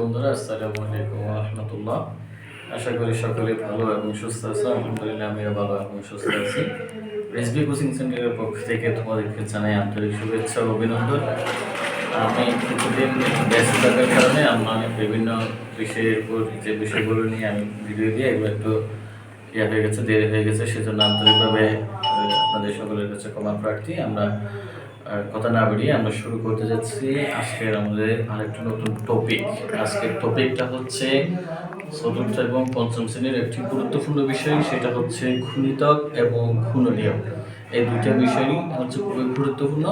বন্ধুরা, আসসালামু আলাইকুম রহমতুল্লাহ। আশা করি সকলে ভালো এবং সুস্থ আছে আলহামদুলিল্লাহ, আমিও ভালো এবং সুস্থ আছি। এসবি কোচিং সেন্টারের পক্ষ থেকে তোমাদেরকে জানাই আন্তরিক শুভেচ্ছা ও অভিনন্দন। আমি কিছুদিন ব্যস্ত থাকার কারণে আমার বিভিন্ন বিষয়ের উপর যে বিষয়গুলো নিয়ে আমি ভিডিও দিয়ে এগুলো একটু ইয়ে হয়ে গেছে, দেরি হয়ে গেছে, সেজন্য আন্তরিকভাবে আপনাদের সকলের কাছে ক্ষমা প্রার্থী। আমরা কথা না বাড়িয়ে আমরা শুরু করতে যাচ্ছি আজকের আমাদের আরেকটা নতুন টপিক আজকের টপিকটা হচ্ছে চতুর্থ এবং পঞ্চম শ্রেণির একটি গুরুত্বপূর্ণ বিষয়, সেটা হচ্ছে ঘূর্ণিতক এবং ঘূর্ণনীয় এই দুইটা বিষয়ই হচ্ছে খুবই গুরুত্বপূর্ণ।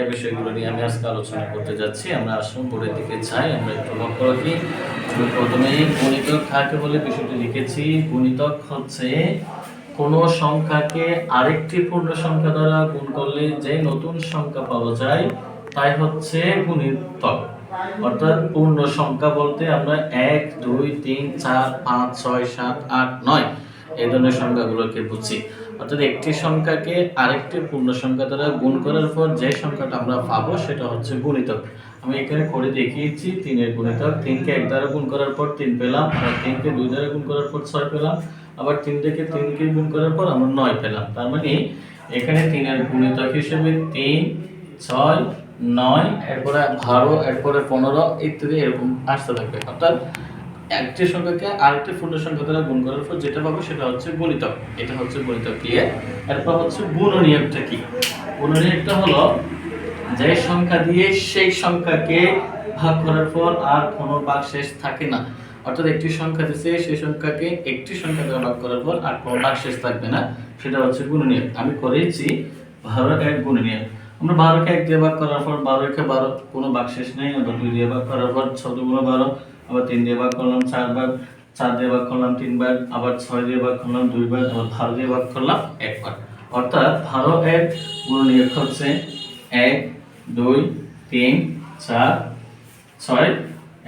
এই বিষয়গুলো নিয়ে আমি আজকে আলোচনা করতে যাচ্ছি। আমরা আসুন বোর্ডের দিকে যাই, আমরা একটু লক্ষ্য রাখি। আমি প্রথমেই গুণিতক কাকে বলে? বিষয়টি লিখেছি। গুণিতক হচ্ছে কোনো সংখ্যাকে আরেকটি পূর্ণ সংখ্যা দ্বারা গুণ করলে যে নতুন সংখ্যা পাওয়া যায়, তাই হচ্ছে গুণিতক অর্থাৎ পূর্ণ সংখ্যা বলতে আমরা এক, দুই, তিন, চার, পাঁচ, ছয়, সাত, আট, নয় এই ধরনের সংখ্যাগুলোকে বুঝি অর্থাৎ একটি সংখ্যাকে আরেকটি পূর্ণ সংখ্যা দ্বারা গুণ করার পর যে সংখ্যাটা আমরা পাবো সেটা হচ্ছে গুণিতক। আমি এখানে করে দেখিয়েছি, তিনের গুণিতক তিনকে এক দ্বারা গুণ করার পর তিন পেলাম আর তিনকে দুই দ্বারা গুণ করার পর ছয় পেলাম, আবার তিন থেকে তিনকে গুণ করার পর আমরা নয় পেলাম। তার মানে এখানে তিনের গুণিতক হিসেবে তিন, ছয়, নয়, এরপরে বারো, এরপরে পনেরো, ইত্যাদি এরকম আসতে থাকবে। অর্থাৎ একটি সংখ্যাকে আরেকটি পূর্ণ সংখ্যা দ্বারা গুণ করার পর যেটা পাবো সেটা হচ্ছে গুণিতক। এটা হচ্ছে গুণিতক ক্লিয়ার এরপর হচ্ছে গুণনীয়কটা কি? গুণনীয়কটা হলো যে সংখ্যা দিয়ে সেই সংখ্যাকে ভাগ করার পর আর কোনো ভাগ শেষ থাকে না। অর্থাৎ একটি সংখ্যা দিচ্ছে সেই সংখ্যাকে একটি সংখ্যা দ্বারা ভাগ করার পর আর কোনো ভাগ শেষ থাকবে না। সেটা হচ্ছে গুণনীয়ক। আমি করেছি বারো এক গুণনীয়ক। আমরা বারোকে এক দিয়ে ভাগ করার পর বারো একে বারো, কোনো ভাগ শেষ নেই। আবার দুই দিয়ে ভাগ করার পর ছ দুগুণ বারো, আবার তিন দিয়ে ভাগ করলাম চারবার চার দিয়ে ভাগ করলাম তিনবার আবার ছয় দিয়ে ভাগ করলাম দুইবার আবার বারো দিয়ে ভাগ করলাম একবার অর্থাৎ বারো এক গুণনীয়ক হচ্ছে এক দুই, তিন, চার, ছয়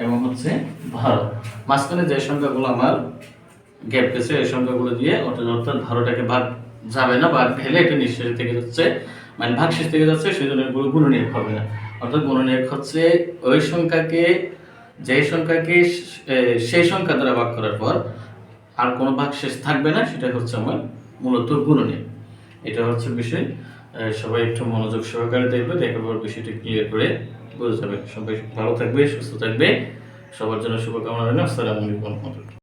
এবং হচ্ছে বারো। মাঝখানে যে সংখ্যাগুলো আমার গ্যাপ গেছে, এই সংখ্যাগুলো দিয়ে অর্থাৎ অর্থাৎ বারোটাকে ভাগ যাবে না, ভাগ ঢেলে এটা নিঃশেষ থেকে যাচ্ছে মানে ভাগ শেষ থেকে যাচ্ছে সেই জন্য এগুলো গুণনীয়ক হবে না। অর্থাৎ গুণনীয়ক হচ্ছে ওই সংখ্যাকে যে সংখ্যাকে সেই সংখ্যা দ্বারা ভাগ করার পর আর কোনো ভাগ শেষ থাকবে না সেটা হচ্ছে আমার মূলত গুণনীয়ক। এটা হচ্ছে বিষয়। সবাই একটু মনোযোগ সহকারে দেখবে দেখার পর বিষয়টা ক্লিয়ার করে বুঝে যাবে। সবাই ভালো থাকবে, সুস্থ থাকবে। সবার জন্য শুভকামনা রইল। আসসালামু আলাইকুম